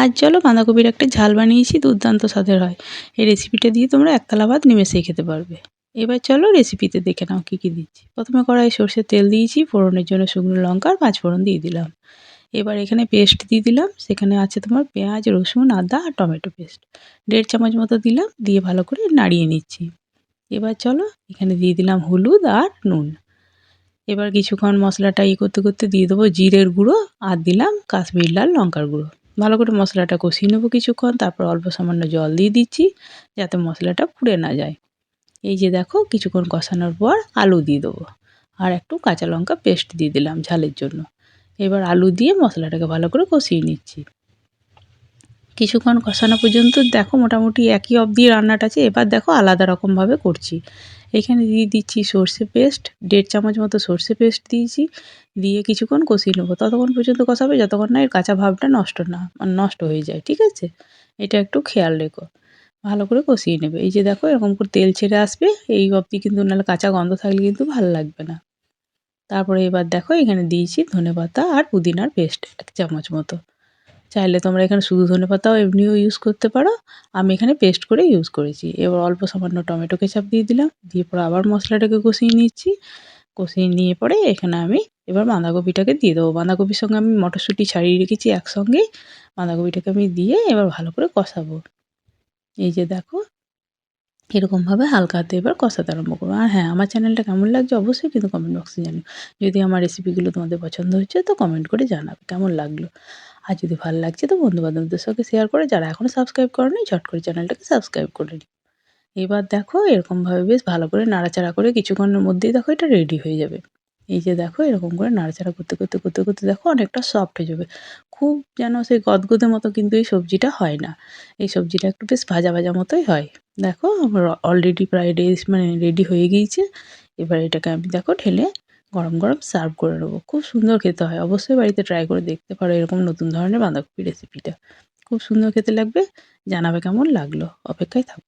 আজ চলো বাঁধাকপির একটা ঝাল বানিয়েছি, দুর্দান্ত স্বাদের হয়। এই রেসিপিটা দিয়ে তোমরা একতলা ভাত নিমেষেই খেতে পারবে। এবার চলো রেসিপিতে দেখে নাও কী কী দিচ্ছি। প্রথমে কড়াই সর্ষের তেল দিয়েছি, ফোড়নের জন্য শুকনো লঙ্কা আর পাঁচ ফোড়ন দিয়ে দিলাম। এবার এখানে পেস্ট দিয়ে দিলাম, সেখানে আছে তোমার পেঁয়াজ, রসুন, আদা আর টমেটো পেস্ট দেড় চামচ মতো দিলাম, দিয়ে ভালো করে নাড়িয়ে নিচ্ছি। এবার চলো এখানে দিয়ে দিলাম হলুদ আর নুন। এবার কিছুক্ষণ মশলাটা ই করতে করতে দিয়ে দেবো জিরের গুঁড়ো, আর দিলাম কাশ্মীর লাল লঙ্কার গুঁড়ো। ভালো করে মশলাটা কষিয়ে নেব কিছুক্ষণ, তারপর অল্প সামান্য জল দিয়ে দিচ্ছি যাতে মশলাটা পুড়ে না যায়। এই যে দেখো, কিছুক্ষণ কষানোর পর আলু দিয়ে দেবো। আর একটু কাঁচা লঙ্কা পেস্ট দিয়ে দিলাম ঝালের জন্য। এবার আলু দিয়ে মশলাটাকে ভালো করে কষিয়ে নিচ্ছি। কিছুক্ষণ কষানো পর্যন্ত দেখো মোটামুটি একই অবধি রান্নাটা আছে। এবার দেখো আলাদা রকমভাবে করছি। এখানে দিয়ে দিচ্ছি সর্ষে পেস্ট, দেড় চামচ মতো সর্ষে পেস্ট দিয়েছি, দিয়ে কিছুক্ষণ কষিয়ে নেব। ততক্ষণ পর্যন্ত কষাবে, যতক্ষণ না এর কাঁচা ভাবটা নষ্ট না মানে নষ্ট হয়ে যায়, ঠিক আছে? এটা একটু খেয়াল রেখো। ভালো করে কষিয়ে নেবে। এই যে দেখো, এরকম করে তেল ছেড়ে আসবে, এই অবধি কিন্তু নাহলে কাঁচা গন্ধ থাকলে কিন্তু ভালো লাগবে না। তারপরে এবার দেখো, এখানে দিয়েছি ধনে পাতা আর পুদিনার পেস্ট, এক চামচ মতো। চাইলে তোমরা এখানে শুধু ধনে পাতাও এমনিও ইউজ করতে পারো। আমি এখানে পেস্ট করে ইউজ করেছি। এবার অল্প সামান্য টমেটো কেচাপ দিয়ে দিলাম। দিয়ে পরে আবার মশলাটাকে কষিয়ে নিচ্ছি। কষিয়ে নিয়ে পরে এখানে আমি এবার বাঁধাকপিটাকে দিয়ে দেবো। বাঁধাকপির সঙ্গে আমি মটরশুঁটি ছাড়িয়ে রেখেছি একসঙ্গে। বাঁধাকপিটাকে আমি দিয়ে এবার ভালো করে কষাবো। এই যে দেখো, এরকমভাবে হালকা হাতে এবার কষাতে আরম্ভ করব। আর হ্যাঁ আমার চ্যানেলটা কেমন লাগছে অবশ্যই কিন্তু কমেন্ট বক্সে জানিও। যদি আমার রেসিপিগুলো তোমাদের পছন্দ হচ্ছে তো কমেন্ট করে জানাবে, কেমন লাগল? আর যদি ভালো লাগছে তো বন্ধুবান্ধবদের সঙ্গে শেয়ার করে, যারা এখনও সাবস্ক্রাইব করেনি, ঝট করে চ্যানেলটাকে সাবস্ক্রাইব করে নিই এবার দেখো, এরকমভাবে বেশ ভালো করে নাড়াচাড়া করে কিছুক্ষণের মধ্যেই দেখো এটা রেডি হয়ে যাবে। এই যে দেখো, এরকম করে নাড়াচাড়া করতে করতে করতে করতে দেখো অনেকটা সফট হয়ে যাবে। খুব যেন সেই গদগদে মতো কিন্তু এই সবজিটা হয় না। এই সবজিটা একটু বেশ ভাজা ভাজা মতোই হয়। দেখো আমার অলরেডি প্রায় রেস মানে রেডি হয়ে গিয়েছে। এবার এটাকে আমি দেখো ঢেলে গরম গরম সার্ভ করে নেব। খুব সুন্দর খেতে হয়। অবশ্যই বাড়িতে ট্রাই করে দেখতে পারো এরকম নতুন ধরনের বাঁধাকপি রেসিপিটা খুব সুন্দর খেতে লাগবে। জানাবে কেমন লাগল। অপেক্ষায় থাকব